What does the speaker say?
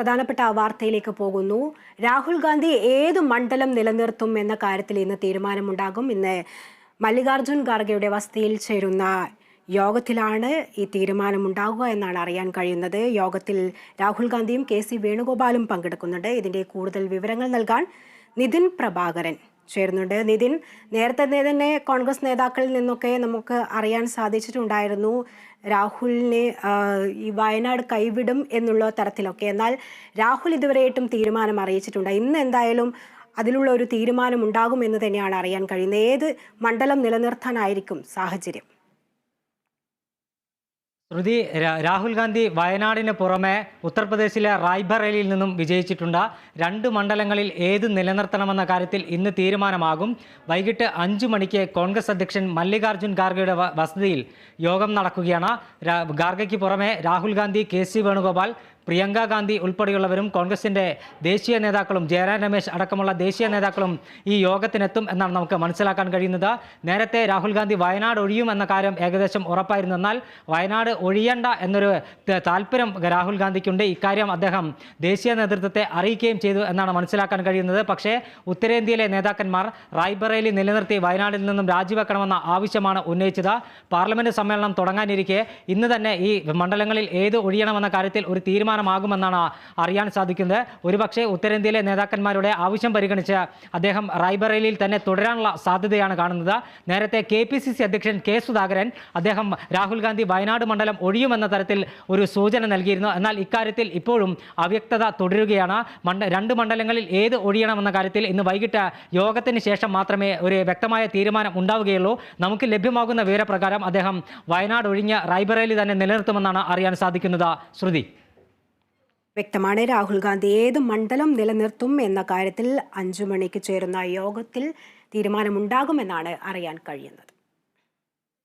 പ്രധാനപ്പെട്ട വാർത്തയിലേക്ക് പോകുന്നു. രാഹുൽ ഗാന്ധി ഏത് മണ്ഡലം നിലനിർത്തും എന്ന കാര്യത്തിൽ ഇന്ന് തീരുമാനമുണ്ടാകും. ഇന്ന് മല്ലികാർജുൻ ഖാർഗെയുടെ വസതിയിൽ ചേരുന്ന യോഗത്തിലാണ് ഈ തീരുമാനമുണ്ടാകുക എന്നാണ് അറിയാൻ കഴിയുന്നത്. യോഗത്തിൽ രാഹുൽ ഗാന്ധിയും കെ സി വേണുഗോപാലും പങ്കെടുക്കുന്നുണ്ട്. ഇതിന്റെ കൂടുതൽ വിവരങ്ങൾ നൽകാൻ നിതിൻ പ്രഭാകരൻ. ചേരുന്നുണ്ട്. നിതിൻ നേരത്തെ തന്നെ കോൺഗ്രസ് നേതാക്കളിൽ നിന്നൊക്കെ നമുക്ക് അറിയാൻ സാധിച്ചിട്ടുണ്ടായിരുന്നു രാഹുലിനെ ഈ വയനാട് കൈവിടും എന്നുള്ള തരത്തിലൊക്കെ. എന്നാൽ രാഹുൽ ഇതുവരെയായിട്ടും തീരുമാനം അറിയിച്ചിട്ടുണ്ട്. ഇന്ന് എന്തായാലും അതിലുള്ള ഒരു തീരുമാനം ഉണ്ടാകുമെന്ന് തന്നെയാണ് അറിയാൻ കഴിയുന്നത്. ഏത് മണ്ഡലം നിലനിർത്താനായിരിക്കും സാഹചര്യം? ശ്രുതി രാഹുൽ ഗാന്ധി വയനാടിന് പുറമെ ഉത്തർപ്രദേശിലെ റായ്ബറേലിയിൽ നിന്നും വിജയിച്ചിട്ടുണ്ട്. രണ്ട് മണ്ഡലങ്ങളിൽ ഏത് നിലനിർത്തണമെന്ന കാര്യത്തിൽ ഇന്ന് തീരുമാനമാകും. വൈകിട്ട് അഞ്ചു മണിക്ക് കോൺഗ്രസ് അധ്യക്ഷൻ മല്ലികാർജുൻ ഖാർഗെയുടെ വസതിയിൽ യോഗം നടക്കുകയാണ്. ഗാർഗയ്ക്ക് പുറമെ രാഹുൽ ഗാന്ധി കെ സി വേണുഗോപാൽ പ്രിയങ്ക ഗാന്ധി ഉൾപ്പെടെയുള്ളവരും കോൺഗ്രസിന്റെ ദേശീയ നേതാക്കളും ജയറാം രമേശ് അടക്കമുള്ള ദേശീയ നേതാക്കളും ഈ യോഗത്തിനെത്തും എന്നാണ് നമുക്ക് മനസ്സിലാക്കാൻ കഴിയുന്നത്. നേരത്തെ രാഹുൽ ഗാന്ധി വയനാട് ഒഴിയും എന്ന കാര്യം ഏകദേശം ഉറപ്പായിരുന്നു. എന്നാൽ വയനാട് ഒഴിയണ്ട എന്നൊരു താല്പര്യം രാഹുൽ ഗാന്ധിക്കുണ്ട്. ഇക്കാര്യം അദ്ദേഹം ദേശീയ നേതൃത്വത്തെ അറിയിക്കുകയും ചെയ്തു എന്നാണ് മനസ്സിലാക്കാൻ കഴിയുന്നത്. പക്ഷേ ഉത്തരേന്ത്യയിലെ നേതാക്കന്മാർ റായ്ബറേലി നിലനിർത്തി വയനാടിൽ നിന്നും രാജിവെക്കണമെന്ന ആവശ്യമാണ് ഉന്നയിച്ചത്. പാർലമെന്റ് സമ്മേളനം തുടങ്ങാനിരിക്കെ ഇന്ന് തന്നെ ഈ മണ്ഡലങ്ങളിൽ ഏത് ഒഴിയണമെന്ന കാര്യത്തിൽ ഒരു തീരുമാനമാകുമെന്നാണ് അറിയാൻ സാധിക്കുന്നത്. ഒരുപക്ഷെ ഉത്തരേന്ത്യയിലെ നേതാക്കന്മാരുടെ ആവശ്യം പരിഗണിച്ച് അദ്ദേഹം റായ്ബറേലിയിൽ തന്നെ തുടരാനുള്ള സാധ്യതയാണ് കാണുന്നത്. നേരത്തെ കെ അധ്യക്ഷൻ കെ സുധാകരൻ അദ്ദേഹം രാഹുൽ ഗാന്ധി വയനാട് മണ്ഡലം ഒഴിയുമെന്ന തരത്തിൽ ഒരു സൂചന നൽകിയിരുന്നു. എന്നാൽ ഇക്കാര്യത്തിൽ ഇപ്പോഴും അവ്യക്തത തുടരുകയാണ്. രണ്ട് മണ്ഡലങ്ങളിൽ ഏത് ഒഴിയണമെന്ന കാര്യത്തിൽ ഇന്ന് വൈകിട്ട് യോഗത്തിന് ശേഷം മാത്രമേ ഒരു വ്യക്തമായ തീരുമാനം ഉണ്ടാവുകയുള്ളൂ. നമുക്ക് ലഭ്യമാകുന്ന വിവരപ്രകാരം അദ്ദേഹം വയനാട് ഒഴിഞ്ഞ് റായ്ബറേലി തന്നെ നിലനിർത്തുമെന്നാണ് അറിയാൻ സാധിക്കുന്നത്. ശ്രുതി. വ്യക്തമാണ്. രാഹുൽ ഗാന്ധി ഏത് മണ്ഡലം നിലനിർത്തും എന്ന കാര്യത്തിൽ അഞ്ചു മണിക്ക് ചേരുന്ന യോഗത്തിൽ തീരുമാനമുണ്ടാകുമെന്നാണ് അറിയാൻ കഴിയുന്നത്.